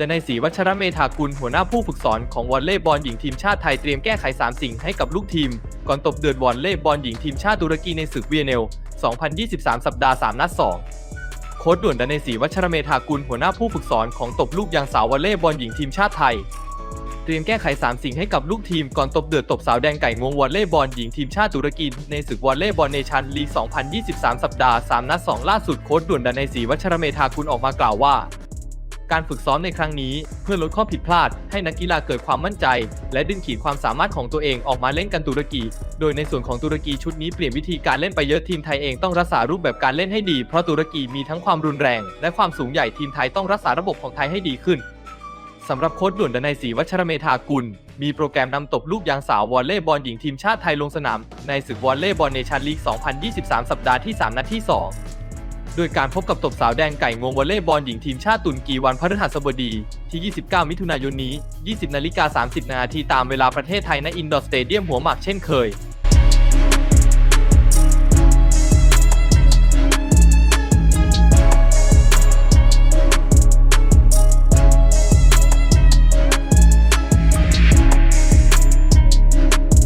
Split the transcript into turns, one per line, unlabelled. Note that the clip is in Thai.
ดนัยศรีวัชรเมธากุลหัวหน้าผู้ฝึกสอนของวอลเลย์บอลหญิงทีมชาติไทยเตรียมแก้ไข 3 สิ่งให้กับลูกทีม ก่อนตบเดือดวอลเลย์บอลหญิงทีมชาติตุรกีในศึกเวียเนล 2023 สัปดาห์ 3 นัด 2 โค้ชด่วนดนัยศรีวัชรเมธากุลหัวหน้าผู้ฝึกสอนของตบลูกยางสาววอลเลย์บอลหญิงทีมชาติไทย เตรียมแก้ไข 3 สิ่งให้กับลูกทีมก่อนตบเดือดตบสาวแดงไก่งวงวอลเลย์บอลหญิงทีมชาติตุรกีในศึกวอลเลย์บอลเนชั่นลีก 2023 สัปดาห์ 3 นัด 2 ล่าสุดโค้ชด่วนดนัยศรีวัชรเมธากุลออกมากล่าวว่า การฝึกซ้อมในครั้งนี้ เพื่อลดข้อผิดพลาด ให้นักกีฬาเกิดความมั่นใจ และดึงขีดความสามารถของตัวเองออกมาเล่นกันตุรกี โดยในส่วนของตุรกีชุดนี้เปลี่ยนวิธีการเล่นไปเยอะทีมไทยเองต้องรักษารูปแบบการเล่นให้ดี เพราะตุรกีมีทั้งความรุนแรง และความสูงใหญ่ทีมไทยต้องรักษาระบบของไทยให้ดีขึ้นสำหรับโค้ชด่วนดนัยศรีวัชรเมธากุล มีโปรแกรมนำตบลูกยางสาววอลเลย์บอลหญิงทีมชาติไทยลงสนาม ในศึกวอลเลย์บอลเนชั่นลีก 2023 สัปดาห์ที่ 3 นัดที่ 2 ด้วยการพบกับตบสาวแดงไก่งวงวอลเลย์บอลหญิงทีมชาติตุรกีวันพฤหัสบดี ที่ 29 มิถุนายนนี้ 20 นาฬิกา 30 นาทีตามเวลาประเทศไทยณอินดอร์สเตเดียมหัวหมากเช่นเคย